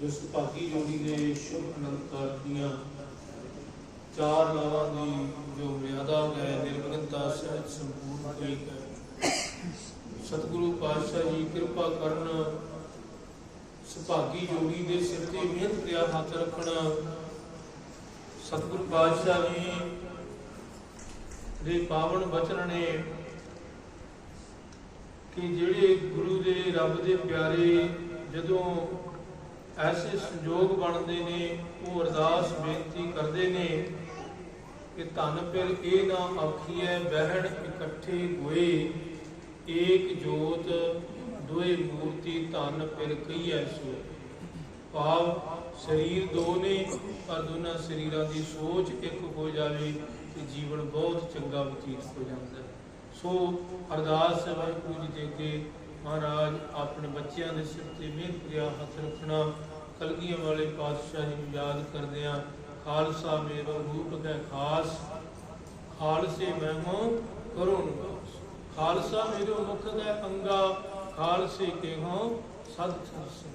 ਜੋ ਸੁਭਾਗੀ ਜੋੜੀ ਦੇ ਸ਼ੁਭ ਅਨੰਕਾਰ ਦੀਆਂ ਚਾਰ ਨਾਵਾਂ ਦੀ ਜੋ ਮਰਿਆਦਾ ਹੈ ਨਿਰਮਲਤਾ ਸਹਿਤ ਸੰਪੂਰਨ ਹੋਈ ਹੈ। ਸਤਿਗੁਰੂ ਪਾਤਸ਼ਾਹ ਜੀ, ਕਿਰਪਾ ਕਰਨ ਸੁਭਾਗੀ ਜੋੜੀ ਦੇ ਸਿਰ ਤੇ ਮਿਹਨਤ ਪ੍ਰਿਆ ਹੱਥ ਰੱਖਣਾ। ਸਤਿਗੁਰੂ ਪਾਤਸ਼ਾਹ ਜੀ ਦੇ ਪਾਵਨ ਬਚਨ ਨੇ ਕਿ ਜਿਹੜੇ ਗੁਰੂ ਦੇ ਰੱਬ ਦੇ ਪਿਆਰੇ ਜਦੋਂ ਐਸੇ ਸੰਜੋਗ ਬਣਦੇ ਨੇ, ਉਹ ਅਰਦਾਸ, ਬੇਨਤੀ ਕਰਦੇ ਨੇ ਕਿ ਧੰਨ ਫਿਰ ਇਹ ਨਾ ਆਖੀਐ, ਬਹਿਣ ਇਕੱਠੇ ਹੋਏ, ਏਕ ਜੋਤ ਦੋਏ ਮੂਰਤੀ ਧੰਨ ਫਿਰ ਕਹੀਐ ਸੋ। ਭਾਵ ਸਰੀਰ ਦੋ ਨੇ, ਪਰ ਦੋਨਾਂ ਸਰੀਰਾਂ ਦੀ ਸੋਚ ਇੱਕ ਹੋ ਜਾਵੇ ਤੇ ਜੀਵਨ ਬਹੁਤ ਚੰਗਾ ਬਤੀਤ ਹੋ ਜਾਂਦਾ ਸੋ ਅਰਦਾਸ ਹੈ ਵਾਹਿਗੁਰੂ ਜੀ ਦੇ ਕੇ ਮਹਾਰਾਜ, ਆਪਣੇ ਬੱਚਿਆਂ ਦੇ ਸਿਰ ਤੇ ਮਿਹਰ ਪ੍ਰਿਆ ਹੱਥ ਰੱਖਣਾ ਕਲਗੀਆਂ ਵਾਲੇ ਪਾਤਸ਼ਾਹ ਜੀ ਨੂੰ ਯਾਦ ਕਰਦਿਆਂ ਖਾਲਸਾ ਮੇਰਾ ਰੂਪ ਹੈ ਖਾਸ, ਖਾਲਸੇ ਮੈਂ ਹਾਂ ਕਰੋ ਖਾਲਸਾ ਮੇਰੇ ਮੁਖ ਦਾ ਅੰਗਾ ਖਾਲਸੇ ਕੇ ਹਾਂ ਸਰਸੇ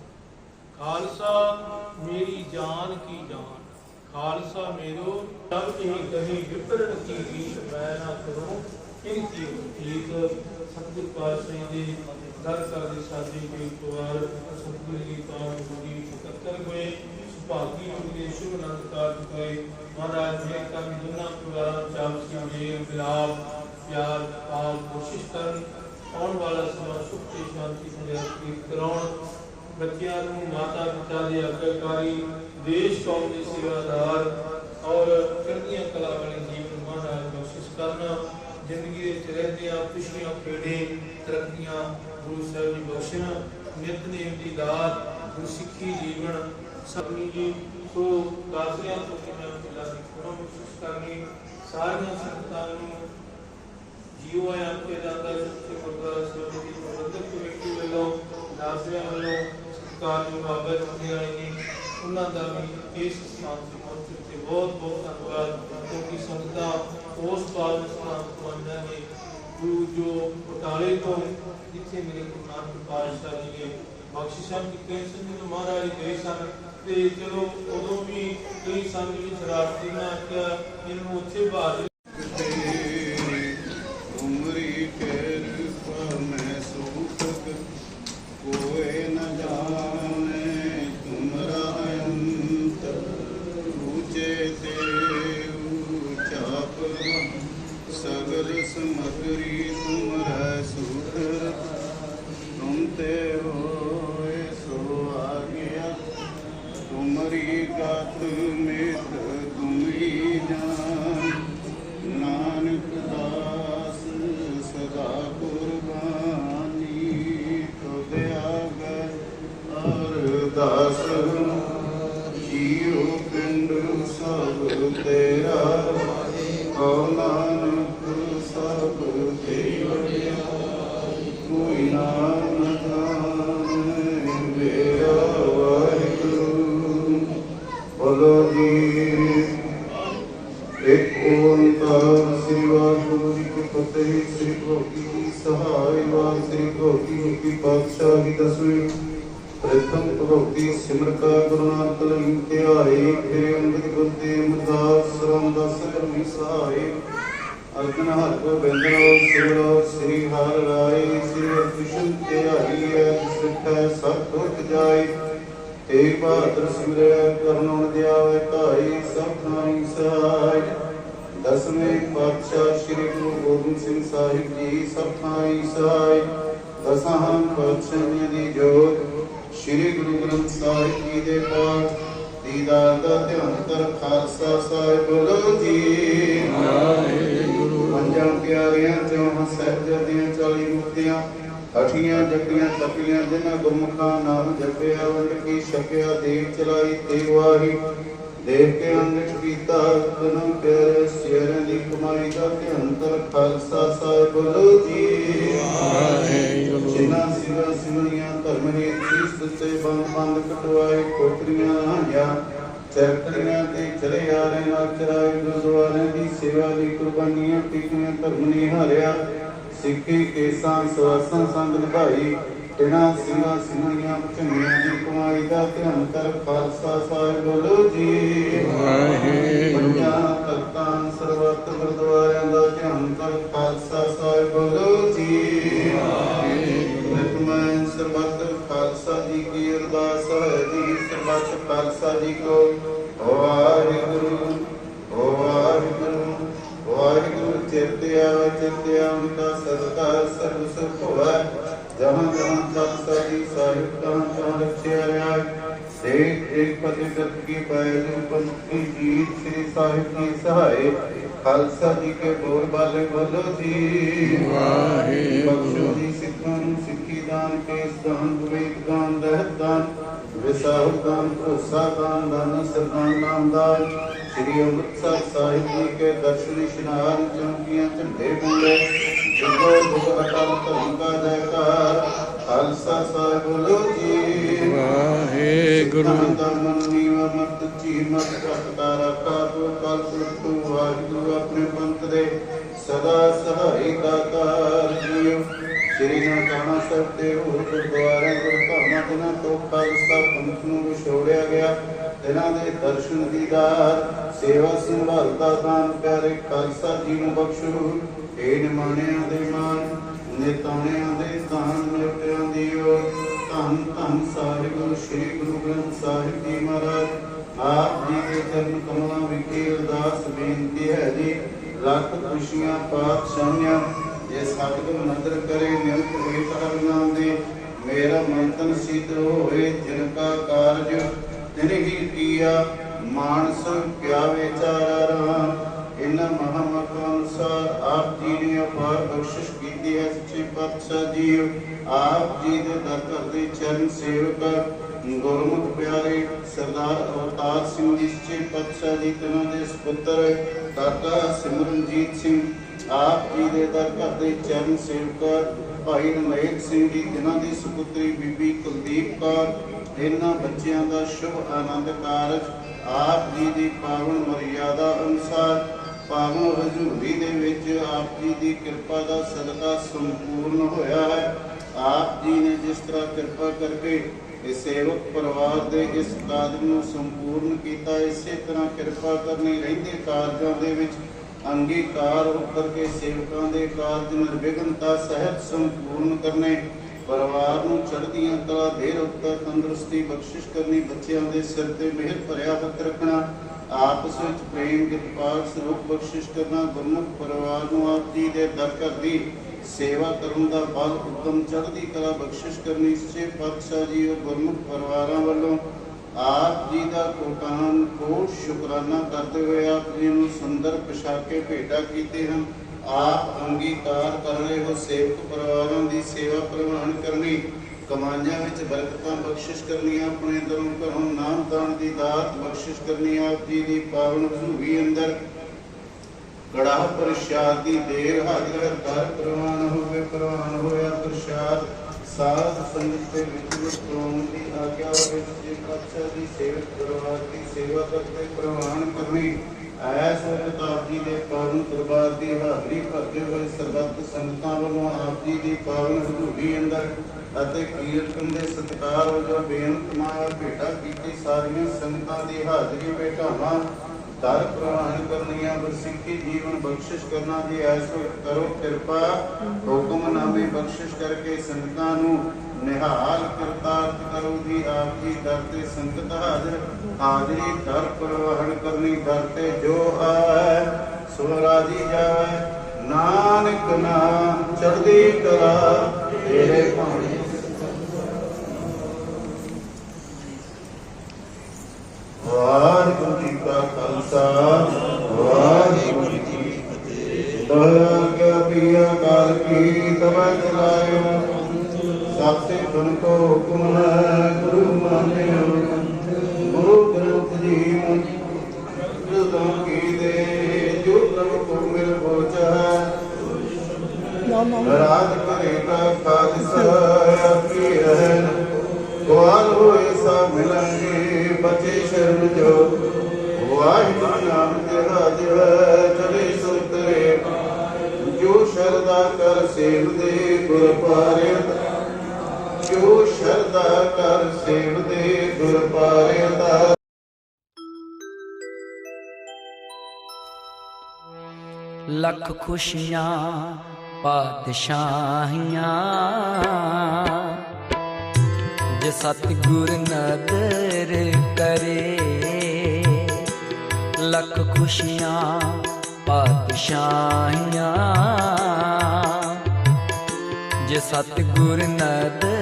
ਖਾਲਸਾ ਮੇਰੀ ਜਾਨ ਕੀ ਜਾਨ, ਖਾਲਸਾ ਮੇਰੋ ਤਬ ਇਹ ਕਹੀ ਵਿਪਰਨ ਕੀ ਰੀਤ ਮੈਂ ਨਾ ਕਰੂੰ ਕਿਨ ਕੀ ਸਤਿਗੁਰ ਪਾਤਸ਼ਾਹ ਦੇ ਦਰ ਕਰਦੇ ਸਾਜੀ ਕੇ ਇੱਕ ਸਤਿਗੁਰ ਜੀ ਤਾਂ ਗੁਰੀ ਇਕੱਤਰ ਹੋਏ, ਸੁਭਾਗੀ ਜੀ ਸ਼ੁਭ ਅਨੰਦ ਕਾਰਜ ਹੋਏ। ਮਹਾਰਾਜ ਜੀ ਕਾ ਦੁਨਾ ਪੁਰਾਣਾ ਚਾਪ ਸੀ ਜੀ ਬਿਲਾਪ ਪਿਆਰ ਪਾਲ ਕੋਸ਼ਿਸ਼ ਕਰਨ, ਆਉਣ ਵਾਲਾ ਸਮਾਂ ਸੁਖ ਤੇ ਸ਼ਾਂਤੀ ਦੇ ਕਰਾਉਣ। ਬੱਚਿਆਂ ਨੂੰ ਮਾਤਾ ਪਿਤਾ ਦੇ ਆਗਿਆਕਾਰੀ, ਦੇਸ਼ ਕੌਮ ਦੇ ਸੇਵਾਦਾਰ ਔਰ ਚੜ੍ਹਦੀਆਂ ਕਲਾ ਵਾਲੇ ਜੀਵਨ ਮਹਾਰਾਜ ਬਖਸ਼ਿਸ਼ ਕਰਨਾ। ਜ਼ਿੰਦਗੀ ਵਿੱਚ ਰਹਿੰਦੇ ਆ ਖੁਸ਼ੀਆਂ, ਖੇੜੇ, ਤਰੱਕੀਆਂ ਗੁਰੂ ਸਾਹਿਬ ਦੀ ਬਖਸ਼ਣਾ ਨਿਤਨੇਮ ਦੀ ਦਾਤ ਗੁਰਸਿੱਖੀ ਜੀਵਨ ਸਭਨੀ ਜੀ ਸੋ ਦਾਸਿਆਂ ਤੋਂ ਕਿਵੇਂ ਮਿਲਾ ਦੀ ਖੁਰਮ ਕਰਨੀ, ਸਾਰੀਆਂ ਸੰਗਤਾਂ ਨੂੰ ਜੀਓ ਆਇਆ ਕੇ ਜਾਂਦਾ ਸੱਚੇ ਗੁਰਦੁਆਰਾ ਸਾਹਿਬ ਦੀ ਪ੍ਰਬੰਧਕ ਕਮੇਟੀ ਵੱਲੋਂ ਦਾਸਿਆਂ ਵੱਲੋਂ ਸਰਕਾਰ ਨੂੰ ਬਾਬਾ ਜੀ ਆਏ ਨੇ ਉਹਨਾਂ ਦਾ ਵੀ ਇਸ ਸਥਾਨ ਤੇ ਪਹੁੰਚਣ ਤੇ ਬਹੁਤ ਬਹੁਤ ਧੰਨਵਾਦ, ਕਿਉਂਕਿ ਸੰਗਤਾਂ ਉਸ ਪਾਵਨ ਸਥਾਨ ਤੋਂ ਆਉਂਦੀਆਂ ਨੇ ਗੁਰੂ ਜੋ ਬਟਾਲੇ ਤੋਂ ਜਿੱਥੇ ਮੇਰੇ ਗੁਰੂ ਨਾਨਕ ਪਾਤਸ਼ਾਹ ਜੀ ਨੇ ਬਖਸ਼ਿਸ਼ਾਂ ਕੀਤੀਆਂ ਸਨ, ਜਦੋਂ ਮਹਾਰਾਜ ਗਏ ਸਨ, ਤੇ ਚਲੋ ਉਦੋਂ ਵੀ ਕਈ ਸੰਗ ਵਿੱਚ ਸ਼ਰਾਰਤੀ ਮੈਂ ਆਖਿਆ, ਇਹਨੂੰ ਉੱਥੇ ਬਾਹਰ ਪ੍ਰਥਮ ਭਗਵਤੀ ਸਿਮਰ ਕਾ ਗੁਰੂ ਧਿਆਏ ਫਿਰ ਅੰਗਦ ਗੁਰਦੇ ਅਮਰਦਾਸ ਰਾਮਦਾਸ ਕਰਮੀ ਸਹਾਇ ਅਰਜਨ ਹਰਿ ਗੋਬਿੰਦ ਸਿਮਰੋ ਸ੍ਰੀ ਹਰਿ ਰਾਏ, ਸ੍ਰੀ ਕ੍ਰਿਸ਼ਨ ਧਿਆਈ ਹੈ ਸਿੱਖੈ ਸਭ ਦੁਖ ਜਾਏ। ਏ ਬਹਾਦਰ ਸਿਮਰਿਆ ਕਰਨੋਂ ਦਿਆਵੇ ਧਾਈ ਸਭ ਥਾਈ ਸਹਾਈ ਦਸਵੇਂ ਪਾਤਸ਼ਾਹ ਸ੍ਰੀ ਗੁਰੂ ਗੋਬਿੰਦ ਸਿੰਘ ਸਾਹਿਬ ਜੀ, ਸਭ ਥਾਈ ਸਹਾਈ ਦਸਾਂ ਪਾਤਸ਼ਾਹਾਂ ਦੀ ਜੋਤ ਸ੍ਰੀ ਗੁਰੂ ਗ੍ਰੰਥ ਸਾਹਿਬ ਜੀ ਦੇ ਪਾਠ ਦੀਦਾਰ ਦਾ ਧਿਆਨ ਕਰ ਖਾਲਸਾ ਸਾਹਿਬ ਬੋਲੋ ਜੀ। ਵਾਹਿਗੁਰੂ। ਪੰਜਾਂ ਪਿਆਰਿਆਂ ਚੋਂ ਸਹਿਬਜ਼ਾਦਿਆਂ 40 ਮੁਕਤੀਆਂ ਅਠੀਆਂ ਜੱਗੀਆਂ ਤਪੀਆਂ ਜਿਨ੍ਹਾਂ ਗੁਰਮੁਖਾਂ ਨਾਮ ਜਪਿਆ ਵੰਡ ਕੀ ਛਕਿਆ ਦੇਵ ਚਲਾਈ ਤੇ ਵਾਹੀ ਦੇਖ ਕੇ ਅੰਗਿਠ ਕੀਤਾ ਜਨਮ ਪਿਆਰੇ ਸਿਰਾਂ ਦੀ ਕਮਾਈ ਦਾ ਕਰ ਖਾਲਸਾ ਸਾਹਿਬ ਬੋਲੋ ਜੀ। ਜਿਨ੍ਹਾਂ ਸਿਵਾ ਸਿਮਰੀਆਂ ਧਰਮ ਰੀ ਚੀਸ ਦਿੱਤੇ ਬੰਦ ਬੰਦ ਕਟਵਾਏ ਕੋਤਰੀਆਂ ਹਾਂਿਆ ਚਰਕਰੀਆਂ ਤੇ ਚਲੇ ਆ ਰਹੇ ਨਾ ਚਰਾਏ ਗੁਰਦੁਆਰੇ ਦੀ ਸੇਵਾ ਦੀ ਕੁਰਬਾਨੀਆਂ ਟਿਕੀਆਂ ਧਰਮ ਨੇ ਹਾਰਿਆ। ਸਿੱਖੀ ਕੇਸਾਂ ਸਵਾਸਾਂ ਸੰਗ ਨਿਭਾਈ। ਤਿਨਾ ਸਿੰਘਾਂ ਸਿੰਘੀਆਂ ਝੰਡੀਆਂ ਦੀ ਕਮਾਈ ਦਾ ਧਿਆਨ ਕਰ ਖਾਲਸਾ ਸਾਹਿਬ ਬੋਲੋ ਜੀ। ਵਾਹਿਗੁਰੂ। ਤਖਤਾਂ ਸਰਬੱਤ ਗੁਰਦੁਆਰਿਆਂ ਦਾ ਧਿਆਨ ਕਰ ਖਾਲਸਾ ਸਾਹਿਬ ਬੋਲੋ ਜੀ। ਨਿਤਮੈ ਸਰਬੱਤ ਖਾਲਸਾ ਜੀ ਕੀ ਅਰਦਾਸ ਹੈ ਜੀ। ਸਰਬੱਤ ਖਾਲਸਾ ਜੀ ਕੋ ਵਾਹਿਗੁਰੂ ਵਾਹਿਗੁਰੂ ਵਾਹਿਗੁਰੂ। ਚੇਤੇ ਆਵੇ ਚੇਤੇ ਆਉਂਦਾ ਸਦਕਾ ਸਰਬ ਸੁਖ ਹੋਵੇ। ਜਹਾਂ ਜਹਾਂ ਤਤ ਸਦੀ ਸਾਹਿਬ ਤਹਾਂ ਤਹਾਂ ਰਖਿਆ ਰਿਹਾ ਦੇਖ ਇੱਕ ਪਤੀ ਦਤ ਕੀ ਪੈਜੂ ਪੰਥੀ ਜੀਤ ਸ੍ਰੀ ਸਾਹਿਬ ਕੀ ਸਹਾਏ ਖਾਲਸਾ ਜੀ ਕੇ ਬੋਲ ਬਾਲੇ ਬੋਲੋ ਜੀ ਵਾਹਿਗੁਰੂ। ਬਖਸ਼ੋ ਜੀ ਸਿੱਖਾਂ ਨੂੰ ਸਿੱਖੀ ਦਾਨ ਕੇਸ ਦਾਨ ਵਿਵੇਕ ਦਾਨ ਰਹਿਤ ਦਾਨ ਵਿਸਾਹੁ ਦਾਨ ਭਰੋਸਾ ਦਾਨ ਦਾਨ ਸਰਦਾਨ ਨਾਮ ਦਾਨ ਸ੍ਰੀ ਅੰਮ੍ਰਿਤਸਰ ਸਾਹਿਬ ਜੀ ਕੇ ਦਰਸ਼ਨ ਇਸ਼ਨਾਨ ਚੌਂਕੀਆਂ ਝੰਡੇ ਬੁਲੇ ਜੁਗੋ ਜੁਗ ਅਟਲ ਧਰਮ ਕਾ ਜੈਕਾਰ ਖਾਲਸਾ ਸਾਹਿਬ ਜੀ ਵਾਹਿਗੁਰੂ ਸਿੱਖਾਂ ਦਾ ਮਤ ਚੀ ਮਤ ਘਟਦਾ ਰੱਖਾ ਤੋ ਕਲ ਤੂੰ ਵਾਹਿਗੁਰੂ ਆਪਣੇ ਪੰਥ ਦੇ ਸਦਾ ਸਹਾਈ ਦਾਤਾਰ ਜੀਓ ਸ੍ਰੀ ਨਨਕਾਣਾ ਸਾਹਿਬ ਦੇ ਹੋਰ ਗੁਰਦੁਆਰੇ ਗੁਰਧਾਮਾਂ ਦਿਨਾਂ ਤੋਂ ਖਾਲਸਾ ਪੰਥ ਨੂੰ ਵਿਛੋੜਿਆ ਗਿਆ ਇਹਨਾਂ ਦੇ ਦਰਸ਼ਨ ਦੀਦਾਰ ਸੇਵਾ ਸੰਭਾਲ ਦਾ ਦਾਨ ਪਿਆਰੇ ਖਾਲਸਾ ਜੀ ਨੂੰ ਬਖਸ਼ੋ ਏ ਨਿਮਾਣਿਆਂ ਦੇ ਮਾਨ ਨਿਤਾਣਿਆਂ ਦੇ ਦਾਨ ਨਿਵਟਿਆਂ ਦੀਓ ਧੰਨ ਧੰਨ ਸਾਹਿਬ ਸ੍ਰੀ ਗੁਰੂ ਗ੍ਰੰਥ ਸਾਹਿਬ ਜੀ ਮਹਾਰਾਜ। ਆਪ ਜੀ ਦੇ ਚਰਨ ਕਮਲਾਂ ਵਿਖੇ ਅਰਦਾਸ ਬੇਨਤੀ ਹੈ ਜੀ। ਲੱਖ ਖੁਸ਼ੀਆਂ, ਪਾਤਸ਼ਾਹੀਆਂ, ਜੇ ਸਤਿਗੁਰ ਨਦਰ ਕਰੇ ਨਿਰਤ ਹੋਏ ਹਰ ਨਾਮ ਦੇ। ਮੇਰਾ ਮੰਤਨ ਸਿੱਧ ਹੋਏ, ਜਿਨ ਕਾ ਕਾਰਜ ਤਿਨ ਹੀ ਕੀਆ, ਮਾਨਸ ਕਿਆ ਵਿਚਾਰਾ ਰਹਾ ਇਨ ਮਹਾਮਤ ਅਨੁਸਾਰ ਆਪ ਜੀ ਨੇ ਅਪਾਰ ਬਖਸ਼ਿਸ਼ ਕੀਤੀ ਹੈ, ਸੱਚੇ ਪਾਤਸ਼ਾਹ ਜੀ, ਆਪ ਜੀ ਦੇ ਦਰ ਘਰ ਦੇ ਚਰਨ ਸੇਵਕ, ਗੁਰਮੁਖ ਪਿਆਰੇ ਸਰਦਾਰ ਅਵਤਾਰ ਸਿੰਘ ਜੀ, ਸੱਚੇ ਪਾਤਸ਼ਾਹ ਜੀ ਤਨਾਂ ਦੇ ਸੁਪੁੱਤਰ ਕਾਕਾ ਸਿਮਰਨਜੀਤ ਸਿੰਘ, ਆਪ ਜੀ ਦੇ ਦਰ ਘਰ ਦੇ ਚਰਨ ਸੇਵਕ ਭਾਈ ਨਮੇਕ ਸਿੰਘ ਜੀ, ਜਿਨ੍ਹਾਂ ਦੀ ਸੁਪੁੱਤਰੀ ਬੀਬੀ ਕੁਲਦੀਪ ਕੌਰ, ਇਹਨਾਂ ਬੱਚਿਆਂ ਦਾ ਸ਼ੁਭ ਆਨੰਦ ਕਾਰਜ, ਆਪ ਜੀ ਦੀ ਪਾਵਨ ਮਰਿਆਦਾ ਅਨੁਸਾਰ ਪਾਵਨ ਹਜ਼ੂਰੀ ਦੇ ਵਿੱਚ ਆਪ ਜੀ ਦੀ ਕਿਰਪਾ ਦਾ ਸਦਕਾ ਸੰਪੂਰਨ ਹੋਇਆ ਹੈ। ਆਪ ਜੀ ਨੇ ਜਿਸ ਤਰ੍ਹਾਂ ਕਿਰਪਾ ਕਰਕੇ ਇਸ ਸੇਵਕ ਪਰਿਵਾਰ ਦੇ ਇਸ ਕਾਰਜ ਨੂੰ ਸੰਪੂਰਨ ਕੀਤਾ, ਇਸੇ ਤਰ੍ਹਾਂ ਕਿਰਪਾ ਕਰਨੀ ਰਹਿੰਦੇ ਕਾਰਜਾਂ ਦੇ ਵਿੱਚ ਅੰਗੀਕਾਰ ਉੱਤਰ ਕੇ ਸੇਵਕਾਂ ਦੇ ਕਾਰਜ ਨਿਰਵਿਘਨਤਾ ਸਹਿਤ ਸੰਪੂਰਨ ਕਰਨੇ, ਪਰਿਵਾਰ ਨੂੰ ਚੜ੍ਹਦੀਆਂ ਕਲਾ ਦੇਰ ਰੁੱਤਾ ਤੰਦਰੁਸਤੀ ਬਖਸ਼ਿਸ਼ ਕਰਨੀ, ਬੱਚਿਆਂ ਦੇ ਸਿਰ ਤੇ ਮਿਹਰ ਭਰਿਆ ਹੱਥ ਰੱਖਣਾ ਆਪਸ ਵਿੱਚ ਪ੍ਰੇਮ, ਕਿਰਪਾਲ, ਸਰੂਪ ਬਖਸ਼ਿਸ਼ ਕਰਨਾ, ਗੁਰਮੁਖ ਪਰਿਵਾਰ ਨੂੰ ਆਪ ਜੀ ਦੇ ਦਰ ਘਰ ਸੇਵਾ ਕਰਨ ਦਾ ਬਲ ਉਤਮ ਚੜ੍ਹਦੀ ਕਲਾ ਬਖਸ਼ਿਸ਼ ਕਰਨੀ, ਸੱਚੇ ਪਾਤਸ਼ਾਹ ਜੀ ਉਹ ਗੁਰਮੁਖ ਪਰਿਵਾਰਾਂ ਵੱਲੋਂ ਆਪ ਜੀ ਦਾ ਕੋਟਾਨ ਕੋਟ ਸ਼ੁਕਰਾਨਾ ਕਰਦੇ ਹੋਏ ਆਪ ਜੀ ਨੂੰ ਸੁੰਦਰ ਪੋਸ਼ਾਕੇ ਭੇਟਾ ਕੀਤੇ ਹਨ। ਆਪ ਅੰਗੀਕਾਰ ਕਰ ਰਹੇ ਹੋ, ਸੇਵਕ ਪਰਿਵਾਰਾਂ ਦੀ ਸੇਵਾ ਪ੍ਰਵਾਨ ਕਰਨੀ। ਕਮਾਈਆਂ ਵਿੱਚ ਬਰਕਤਾਂ ਬਖਸ਼ਿਸ਼ ਕਰਨੀਆਂ, ਆਪਣੇ ਦਰੋਂ ਘਰੋਂ ਨਾਮ ਦਾਨ ਦੀ ਦਾਤ ਬਖਸ਼ਿਸ਼ ਕਰਨੀ, ਆਪ ਜੀ ਦੀ ਪਾਵਨ ਹਜ਼ੂਰੀ ਅੰਦਰ ਕੜਾ ਪ੍ਰਸ਼ਾਦ ਦੀ ਦੇਰ ਹਾਜ਼ਰ ਹੈ ਪ੍ਰਵਾਨ ਹੋਵੇ, ਪ੍ਰਵਾਨ ਹੋਇਆ ਪ੍ਰਸ਼ਾਦ। ਸਾਧ ਸੰਗਤ ਦੇ ਵਿੱਚ ਵਰਤੋਂ ਦੀ ਆਗਿਆ ਹੋਵੇ ਸ੍ਰੀ ਪਾਤਸ਼ਾਹ ਦੀ ਸੇਵਕ, ਪਰਿਵਾਰ ਦੀ ਸੇਵਾ ਕਰਦੇ ਪ੍ਰਵਾਨ ਕਰਨੀ। ਐਸ ਵਕਤ ਜੀ ਦੇ ਪਾਵਨ ਦਰਬਾਰ ਦੀ ਹਾਜ਼ਰੀ ਭਰਦੇ ਹੋਏ ਸਰਬੱਤ ਸੰਗਤਾਂ ਵੱਲੋਂ ਆਪ ਜੀ ਦੀ ਪਾਵਨ ਹਜ਼ੂਰੀ ਅੰਦਰ ਅਤੇ ਕੀਰਤਨ ਦੇ ਸਤਿਕਾਰ ਵਜੋਂ ਬੇਨਤ ਮਾਇਆ ਭੇਟਾ ਕੀਤੀ ਸਾਰੀਆਂ ਸੰਗਤਾਂ ਦੀ ਹਾਜ਼ਰੀ ਬੈਠਾਵਾਂ ਦਰ ਪ੍ਰਵਾਨ ਕਰਨੀਆਂ ਬਰਸਿੱਖੀ ਜੀਵਨ ਬਖਸ਼ਿਸ਼ ਕਰਨਾ ਜੀ, ਐਸੋ ਕਰੋ ਕਿਰਪਾ ਹੁਕਮਨਾਮੇ ਬਖਸ਼ਿਸ਼ ਕਰਕੇ ਸੰਗਤਾਂ ਨੂੰ ਨਿਹਾਲ ਕਰਤਾਰਤ ਕਰੋ ਜੀ, ਆਪ ਜੀ ਦਰ ਤੇ ਸੰਗਤ ਹਾਜ਼ਰ, ਹਾਜ਼ਰੀ ਦਰ ਪ੍ਰਵਾਨ ਕਰਨੀ, ਦਰ ਤੇ ਜੋ ਆਏ ਸੋ ਰਾਜੀ ਜਾਵੇ ਨਾਨਕ ਨਾਮ ਚੜ੍ਹਦੀ ਕਲਾ ਤੇਰੇ ਭਾਣੇ। ਵਾਹਿਗੁਰੂ ਜੀ ਕਾ ਖਾਲਸਾ, ਵਾਹਿਗੁਰੂ ਜੀ ਕੀ ਫਤਿਹ। ਦਇਆ ਕੇ ਕਾਲ ਕੀ ਤਵੈ ਚਲਾਇਓ ਸਤਿ ਗੁਣ ਕੋ ਹੁਕਮ ਗੁਰੂ ਮੰਨਿਓ। ਕਰ ਸੇਵਦੇ ਗੁਰ ਪਾਰਿਆ ਲੱਖ ਖੁਸ਼ੀਆਂ, ਪਾਤਸ਼ਾਹੀਆਂ। ਜੇ ਸਤਿਗੁਰ ਨਦਰ ਕਰੇ, ਲੱਖ ਖੁਸ਼ੀਆਂ, ਪਾਤਸ਼ਾਹੀਆਂ। ਜੇ ਸਤਿਗੁਰ ਨਦਰ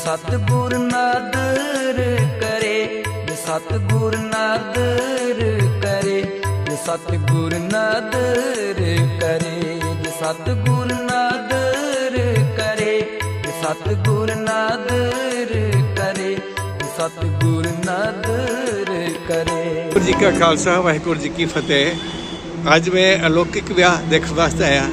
ਜੇ ਸਤਿਗੁਰ ਨਦਰ ਕਰੇ ਜੇ ਸਤਿਗੁਰ ਨਦਰ ਕਰੇ ਜੇ ਸਤਿਗੁਰ ਨਦਰ ਕਰੇ ਜੇ ਸਤਿਗੁਰ ਨਦਰ ਕਰੇ ਜੇ ਸਤਿਗੁਰ ਨਦਰ ਕਰੇ ਜੇ ਸਤਿਗੁਰ ਨਦਰ ਕਰੇ ਵਾਹਿਗੁਰੂ ਜੀ ਕਾ ਖਾਲਸਾ ਵਾਹਿਗੁਰੂ ਜੀ ਕੀ ਫਤਿਹ ਅੱਜ ਮੈਂ ਅਲੌਕਿਕ ਵਿਆਹ ਦੇਖਣ ਵਾਸਤੇ ਆਇਆ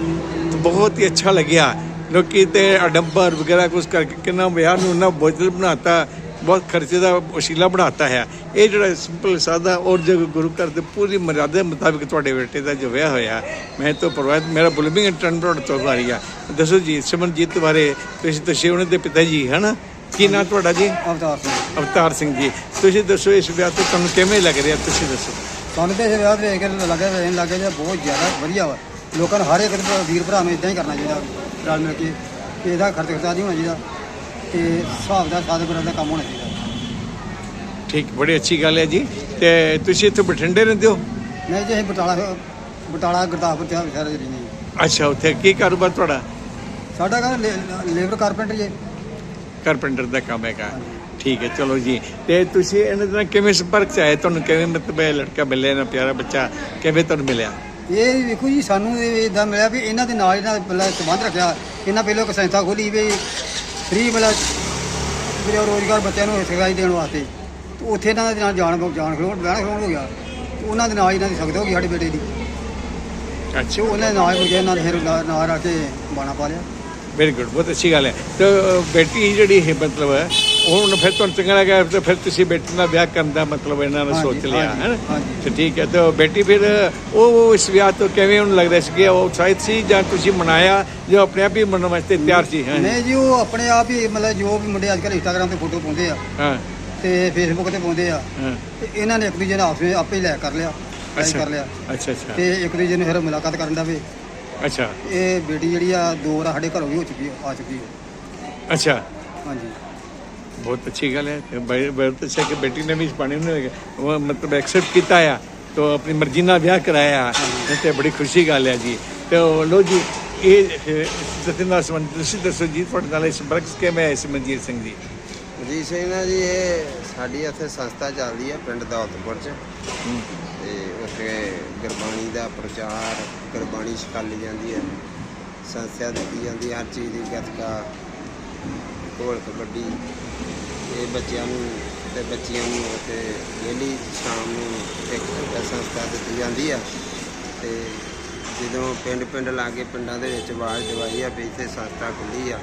ਤਾਂ ਲੱਗਿਆ ਲੋਕੀ ਤੇ ਅਡੰਬਰ ਵਗੈਰਾ ਕੁਝ ਕਰਕੇ ਕਿੰਨਾ ਵਿਆਹ ਨੂੰ ਨਾ ਬੋਝਲ ਬਣਾਤਾ ਬਹੁਤ ਖਰਚੇ ਦਾ ਵਸੀਲਾ ਬਣਾਤਾ ਹੈ। ਇਹ ਜਿਹੜਾ ਸਿੰਪਲ ਸਾਦਾ ਔਰ ਜੋ ਗੁਰੂ ਘਰ ਦੇ ਪੂਰੀ ਮਰਿਆਦਾ ਮੁਤਾਬਿਕ ਤੁਹਾਡੇ ਬੇਟੇ ਦਾ ਜੋ ਵਿਆਹ ਹੋਇਆ ਮੈਂ ਤਾਂ ਪ੍ਰਵਾਹਿਤ ਮੇਰਾ ਬੁਲਮਿੰਗ ਟਰਨ ਤੋਂ ਵਾਰੀ ਆ। ਦੱਸੋ ਜੀ ਸਿਮਰਨਜੀਤ ਬਾਰੇ ਤੁਸੀਂ ਤੁਸੀਂ ਉਹਨਾਂ ਦੇ ਪਿਤਾ ਜੀ ਹਨਾ? ਕੀ ਨਾਂ ਤੁਹਾਡਾ ਜੀ? ਅਵਤਾਰ ਸਿੰਘ। ਅਵਤਾਰ ਸਿੰਘ ਜੀ। ਤੁਸੀਂ ਦੱਸੋ ਇਸ ਵਿਆਹ ਤੋਂ ਤੁਹਾਨੂੰ ਕਿਵੇਂ ਲੱਗ ਰਿਹਾ ਤੁਸੀਂ ਦੱਸੋ। ਸਾਨੂੰ ਤੇ ਇਹ ਵਿਆਹ ਵੇਖ ਕੇ ਲੱਗੇ ਵੇਖਣ ਲੱਗੇ ਬਹੁਤ ਜ਼ਿਆਦਾ ਵਧੀਆ ਵਾ। ਲੋਕਾਂ ਨੂੰ ਹਰ ਇੱਕ ਵੀਰ ਭਰਾ ਨੂੰ ਇਦਾਂ ਹੀ ਕਰਨਾ ਚਾਹੀਦਾ ਰਲ ਮਿਲ ਕੇ ਕਿ ਇਹਦਾ ਖਰਚ ਖਰਚਾ ਨਹੀਂ ਹੋਣਾ ਚਾਹੀਦਾ ਤੇ ਹਿਸਾਬ ਦਾ ਸਾਧ ਦਾ ਕੰਮ ਹੋਣਾ ਚਾਹੀਦਾ। ਠੀਕ ਬੜੀ ਅੱਛੀ ਗੱਲ ਹੈ ਜੀ ਤੇ ਤੁਸੀਂ ਇੱਥੇ ਬਠਿੰਡੇ ਰਹਿੰਦੇ ਹੋ? ਮੈਂ ਜੇ ਬਟਾਲਾ ਬਟਾਲਾ ਗੁਰਦਾਸਪੁਰ ਚ ਸ਼ਹਿਰ ਚ ਰਹਿੰਦੇ। ਅੱਛਾ ਉੱਥੇ ਕੀ ਕਾਰੋਬਾਰ ਤੁਹਾਡਾ? ਸਾਡਾ ਘਰ ਲੇਬਰ ਕਾਰਪੈਂਟਰ ਜੇ। ਕਾਰਪੈਂਟਰ ਦਾ ਕੰਮ ਹੈਗਾ। ਠੀਕ ਹੈ ਚਲੋ ਜੀ ਤੇ ਤੁਸੀਂ ਇਹਨਾਂ ਦੇ ਕਿਵੇਂ ਸੰਪਰਕ ਚ ਆਏ? ਤੁਹਾਨੂੰ ਕਿਵੇਂ ਮਤਲਬ ਲੜਕਾ ਮਿਲਿਆ ਨਾ ਪਿਆਰਾ ਬੱਚਾ ਕਿਵੇਂ ਤੁਹਾਨੂੰ ਮਿਲਿਆ? ਇਹ ਵੇਖੋ ਜੀ ਸਾਨੂੰ ਇਦਾਂ ਮਿਲਿਆ ਵੀ ਇਹਨਾਂ ਦੇ ਨਾਲ ਇਹਨਾਂ ਪਹਿਲਾਂ ਸੰਬੰਧ ਰੱਖਿਆ। ਇਹਨਾਂ ਪਹਿਲਾਂ ਇੱਕ ਸੰਸਥਾ ਖੋਲੀ ਵੀ ਫ੍ਰੀ ਮਤਲਬ ਵੀ ਰੋਜ਼ਗਾਰ ਬੱਚਿਆਂ ਨੂੰ ਸਿਖਾਈ ਦੇਣ ਵਾਸਤੇ। ਤੇ ਉੱਥੇ ਇਹਨਾਂ ਦੇ ਨਾਲ ਜਾਣ ਜਾਣ ਖਲੋਣ ਬਹਿਣ ਖਲੋਣ ਹੋ ਗਿਆ। ਉਹਨਾਂ ਦੇ ਨਾਲ ਇਹਨਾਂ ਦੀ ਸਖਤ ਹੋ ਗਈ ਸਾਡੇ ਬੇਟੇ ਦੀ। ਅੱਛਾ। ਉਹਨਾਂ ਦੇ ਨਾਲ ਮੁਝੇ ਇਹਨਾਂ ਨੇ ਫਿਰ ਨਾਲ ਨਾਲ ਆ ਕੇ ਬਾਣਾ ਪਾ ਲਿਆ। ਵੈਰੀ ਗੁੱਡ ਬਹੁਤ ਅੱਛੀ ਗੱਲ ਹੈ। ਤੇ ਬੇਟੀ ਜਿਹੜੀ ਹੈ ਮਤਲਬ ਹੁਣ ਫਿਰ ਤੁਹਾਨੂੰ ਚੰਗਾ ਲੱਗਾ ਤੇ ਫਿਰ ਤੁਸੀਂ ਬੇਟੀ ਨਾਲ ਵਿਆਹ ਕਰਨ ਦਾ ਮਤਲਬ ਇਹਨਾਂ ਨੇ ਸੋਚ ਲਿਆ ਹੈ। ਤੇ ਠੀਕ ਹੈ ਤੇ ਬੇਟੀ ਫਿਰ ਉਹ ਇਸ ਵਿਆਹ ਤੋਂ ਕਿਵੇਂ ਉਹਨੂੰ ਲੱਗਦਾ ਸੀ ਕਿ ਉਹ ਉਤਸ਼ਾਹਿਤ ਸੀ ਜਾਂ ਤੁਸੀਂ ਮਨਾਇਆ ਜੋ ਆਪਣੇ ਆਪ ਹੀ ਮਨਾਉਣ ਵਾਸਤੇ ਤਿਆਰ ਸੀ ਹਾਂ? ਨਹੀਂ ਜੀ ਉਹ ਆਪਣੇ ਆਪ ਹੀ ਮਤਲਬ ਜੋ ਵੀ ਮੁੰਡੇ ਅੱਜ ਕੱਲ੍ਹ ਇੰਸਟਾਗ੍ਰਾਮ ਤੇ ਫੋਟੋ ਪਾਉਂਦੇ ਆ ਹਾਂ। ਤੇ ਫੇਸਬੁੱਕ ਤੇ ਪਾਉਂਦੇ ਆ ਤੇ ਇਹਨਾਂ ਨੇ ਇੱਕ ਦੂਜੇ ਨਾਲ ਆਪੇ ਹੀ ਲੈ ਕਰ ਲਿਆ ਲਾਈਕ ਕਰ ਲਿਆ। ਅੱਛਾ ਅੱਛਾ। ਤੇ ਇੱਕ ਦੂਜੇ ਨੂੰ ਫਿਰ ਮੁਲਾਕਾਤ ਕਰਨ ਦਾ ਵੀ। ਅੱਛਾ। ਇਹ ਬੇਟੀ ਜਿਹੜੀ ਆ ਦੋ ਵਾਰ ਸਾਡੇ ਘਰੋਂ ਵੀ ਹੋ ਚੁੱਕੀ ਆ ਆ ਚੁੱਕੀ ਹੈ ਅੱਛਾ। ਹਾਂਜੀ। ਬਹੁਤ ਅੱਛੀ ਗੱਲ ਹੈ ਬਹੁਤ ਅੱਛਾ ਕਿ ਬੇਟੀ ਨੇ ਵੀ ਇਸ ਪਾਣੀ ਨੂੰ ਉਹ ਮਤਲਬ ਐਕਸੈਪਟ ਕੀਤਾ ਆ ਤੋ ਆਪਣੀ ਮਰਜ਼ੀ ਨਾਲ ਵਿਆਹ ਕਰਾਇਆ ਤੇ ਬੜੀ ਖੁਸ਼ੀ ਗੱਲ ਹੈ ਜੀ ਤੇ ਲੋ ਜੀ ਇਹ ਸਤਿ ਨਾਲ ਸੰਬੰਧ ਤੁਸੀਂ ਦੱਸੋ ਜੀ ਤੁਹਾਡੇ ਨਾਲ ਇਸ ਸੰਪਰਕ ਕਿਵੇਂ ਆਏ ਸੀ ਮਨਜੀਤ ਸਿੰਘ ਜੀ ਜੀ ਸਿੰਘ ਨਾ ਜੀ ਇਹ ਸਾਡੀ ਇੱਥੇ ਸੰਸਥਾ ਚੱਲਦੀ ਹੈ ਪਿੰਡ ਦੌਲਤਪੁਰ ਚ ਤੇ ਉੱਥੇ ਗੁਰਬਾਣੀ ਦਾ ਪ੍ਰਚਾਰ ਗੁਰਬਾਣੀ ਸਿਖਾਈ ਜਾਂਦੀ ਹੈ ਸੰਸਥਾ ਦਿੱਤੀ ਜਾਂਦੀ ਹੈ ਹਰ ਚੀਜ਼ ਦੀ ਗੱਤਕਾ ਢੋਲ ਕਬੱਡੀ ਇਹ ਬੱਚਿਆਂ ਨੂੰ ਤੇ ਬੱਚਿਆਂ ਨੂੰ ਤੇ ਡੇਲੀ ਸ਼ਾਮ ਨੂੰ ਇੱਕ ਘੰਟਾ ਸੰਸਥਾ ਦਿੱਤੀ ਜਾਂਦੀ ਆ। ਤੇ ਜਦੋਂ ਪਿੰਡ ਪਿੰਡ ਲਾਗੇ ਪਿੰਡਾਂ ਦੇ ਵਿੱਚ ਆਵਾਜ਼ ਦਵਾਈ ਆ ਵੀ ਇੱਥੇ ਸੰਸਥਾ ਖੁੱਲੀ ਆ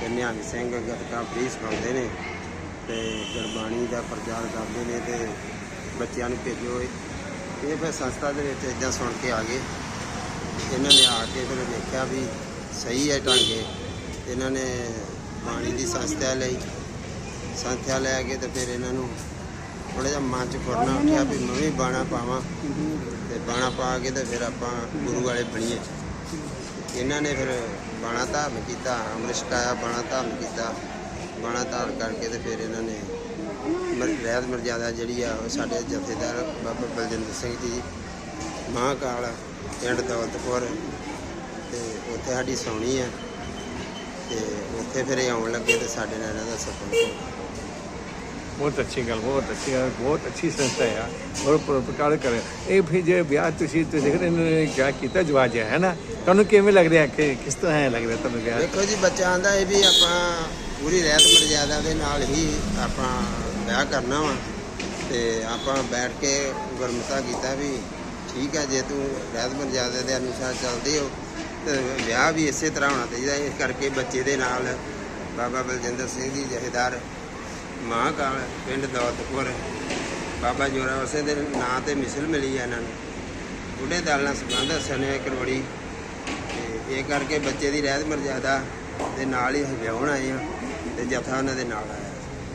ਤੇ ਨਿਹੰਗ ਸਿੰਘ ਗੱਤਕਾ ਫ੍ਰੀ ਸਿਖਾਉਂਦੇ ਨੇ ਤੇ ਗੁਰਬਾਣੀ ਦਾ ਪ੍ਰਚਾਰ ਕਰਦੇ ਨੇ ਤੇ ਬੱਚਿਆਂ ਨੂੰ ਭੇਜੋ ਇਹ। ਇਹ ਫਿਰ ਸੰਸਥਾ ਦੇ ਵਿੱਚ ਇਦਾਂ ਸੁਣ ਕੇ ਆ ਗਏ। ਇਹਨਾਂ ਨੇ ਆ ਕੇ ਫਿਰ ਦੇਖਿਆ ਵੀ ਸਹੀ ਹੈ ਢੰਗੇ ਇਹਨਾਂ ਨੇ ਬਾਣੀ ਦੀ ਸੰਸਥਾ ਲਈ ਸੰਥਿਆ ਲੈ ਕੇ ਤੇ ਫਿਰ ਇਹਨਾਂ ਨੂੰ ਥੋੜਾ ਜਿਹਾ ਮਨ ਚ ਫੁਰਨਾ ਉੱਠਿਆ ਵੀ ਮੈਂ ਵੀ ਬਾਣਾ ਪਾਵਾਂ ਤੇ ਬਾਣਾ ਪਾ ਕੇ ਤੇ ਫਿਰ ਆਪਾਂ ਗੁਰੂ ਵਾਲੇ ਬਣੀਏ। ਇਹਨਾਂ ਨੇ ਫਿਰ ਬਾਣਾ ਧਾਰਨ ਕੀਤਾ, ਅੰਮ੍ਰਿਤ ਛਕਾਇਆ, ਬਾਣਾ ਧਾਰਨ ਕੀਤਾ। ਬਾਣਾ ਧਾਰਨ ਕਰਕੇ ਤੇ ਫਿਰ ਇਹਨਾਂ ਨੇ ਰਹਿਤ ਮਰਜ਼ਾਦਾ ਜਿਹੜੀ ਆ ਉਹ ਸਾਡੇ ਜਥੇਦਾਰ ਬਾਬਾ ਬਲਜਿੰਦਰ ਸਿੰਘ ਜੀ, ਮਹਾਂਕਾਲ, ਪਿੰਡ ਦੌਲਤਪੁਰ ਤੇ ਉੱਥੇ ਸਾਡੀ ਸੌਣੀ ਆ ਤੇ ਉੱਥੇ ਫਿਰ ਇਹ ਆਉਣ ਲੱਗੇ ਤੇ ਸਾਡੇ ਨਾਲ ਇਹਨਾਂ ਦਾ ਸਫਰ ਹੋ ਬਹੁਤ ਅੱਛੀ ਗੱਲ, ਬਹੁਤ ਅੱਛੀ ਗੱਲ, ਬਹੁਤ ਅੱਛੀ ਸੰਸਥਾ ਹੈ ਔਰ ਪ੍ਰਕਾਰ ਕਰ। ਇਹ ਫਿਰ ਜੇ ਵਿਆਹ ਤੁਸੀਂ ਤੁਸੀਂ ਦੇਖ ਰਹੇ ਨੇ ਕਿਆ ਕੀਤਾ ਜਵਾਜ ਹੈ ਨਾ? ਤੁਹਾਨੂੰ ਕਿਵੇਂ ਲੱਗ ਰਿਹਾ? ਕਿ ਕਿਸ ਤਰ੍ਹਾਂ ਹੈ ਲੱਗ ਰਿਹਾ ਤੁਹਾਨੂੰ ਵਿਆਹ? ਦੇਖੋ ਜੀ ਬੱਚਾ ਆਂਦਾ ਇਹ ਵੀ ਆਪਾਂ ਪੂਰੀ ਰਹਿਤ ਮਰਜ਼ਾਦਾ ਦੇ ਨਾਲ ਹੀ ਆਪਾਂ ਵਿਆਹ ਕਰਨਾ ਵਾ। ਤੇ ਆਪਾਂ ਬੈਠ ਕੇ ਗੁਰਮਤਾ ਕੀਤਾ ਵੀ, ਠੀਕ ਹੈ, ਜੇ ਤੂੰ ਰਹਿਤ ਮਰਜ਼ਾਦਾ ਦੇ ਅਨੁਸਾਰ ਚੱਲਦੇ ਹੋ, ਤੇ ਵਿਆਹ ਵੀ ਇਸੇ ਤਰ੍ਹਾਂ ਹੋਣਾ ਚਾਹੀਦਾ। ਇਸ ਕਰਕੇ ਬੱਚੇ ਦੇ ਨਾਲ ਬਾਬਾ ਬਲਜਿੰਦਰ ਸਿੰਘ ਜੀ, ਜਹੇਦਾਰ ਮਹਾਂਕਾਲ ਪਿੰਡ ਦੌਲਤਪੁਰ। ਬਾਬਾ ਜੋਰਾ ਵਸੇ ਦੇ ਨਾਂ ਤੇ ਮਿਸਲ ਮਿਲੀ ਹੈ ਇਹਨਾਂ ਨੂੰ। ਬੁੱਢੇ ਦਲ ਨਾਲ ਸੰਬੰਧ ਸਨੇ ਕਰਵੜੀ ਤੇ ਇਹ ਕਰਕੇ ਬੱਚੇ ਦੀ ਰਹਿਤ ਮਰਜ਼ਾਦਾ ਦੇ ਨਾਲ ਹੀ ਵਿਆਹਣ ਆਏ ਆ ਤੇ ਜਥਾ ਉਹਨਾਂ ਦੇ ਨਾਲ ਆਇਆ।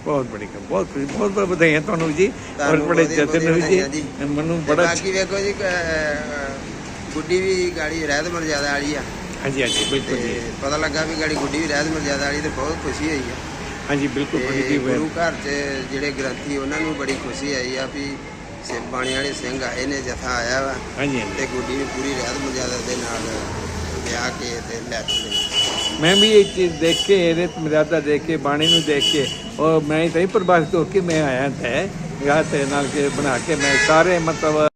ਬਹੁਤ ਬੜੀ ਗੱਲ ਬਹੁਤ ਬਹੁਤ ਬਹੁਤ ਵਧਾਈਆਂ ਤੁਹਾਨੂੰ ਜੀ। ਤੁਹਾਨੂੰ ਬੜੇ ਜਤਨ ਹੋਈ ਜੀ। ਮੈਨੂੰ ਬੜਾ ਬਾਕੀ ਵੇਖੋ ਜੀ ਗੁੱਡੀ ਵੀ ਗਾੜੀ ਰਹਿਤ ਮਰਜ਼ਾਦਾ ਵਾਲੀ ਆ। ਹਾਂਜੀ ਹਾਂਜੀ ਬਿਲਕੁਲ ਜੀ। ਪਤਾ ਲੱਗਾ ਵੀ ਗਾੜੀ ਗੁੱਡੀ ਵੀ ਰਹਿਤ ਮਰਜ਼ਾਦਾ ਵਾਲੀ ਤੇ ਬਹੁਤ ਖੁਸ਼ੀ ਹੋਈ ਆ। ਹਾਂਜੀ ਬਿਲਕੁਲ ਬੜੀ ਤੇ ਜੀ ਗੁਰੂ ਘਰ 'ਚ ਜਿਹੜੇ ਗ੍ਰੰਥੀ ਉਹਨਾਂ ਨੂੰ ਬੜੀ ਖੁਸ਼ੀ ਆਈ ਆ ਵੀ ਸੇ ਬਾਣੀ ਵਾਲੇ ਸਿੰਘ ਆਏ ਨੇ ਜਥਾ ਆਇਆ ਵਾ। ਹਾਂਜੀ ਹਾਂਜੀ। ਤੇ ਗੁੱਡੀ ਨੂੰ ਪੂਰੀ ਰਹਿਤ ਮਰਜ਼ਾਦਾ ਦੇ ਨਾਲ ਵਿਆਹ ਕੇ ਤੇ ਲੈ ਚਲੇ ਮੈਂ ਵੀ ਇਹ ਚੀਜ਼ ਦੇਖ ਕੇ ਇਹਦੇ ਮਰਿਆਦਾ ਦੇਖ ਕੇ ਬਾਣੀ ਨੂੰ ਦੇਖ ਕੇ ਔਰ ਮੈਂ ਤਾਂ ਹੀ ਪ੍ਰਭਾਵਿਤ ਹੋ ਕੇ ਮੈਂ ਆਇਆ ਤਾਂ ਵਿਆਹ ਤੇ ਨਾਲ ਕੇ ਬਣਾ ਕੇ ਮੈਂ ਸਾਰੇ ਮਤਲਬ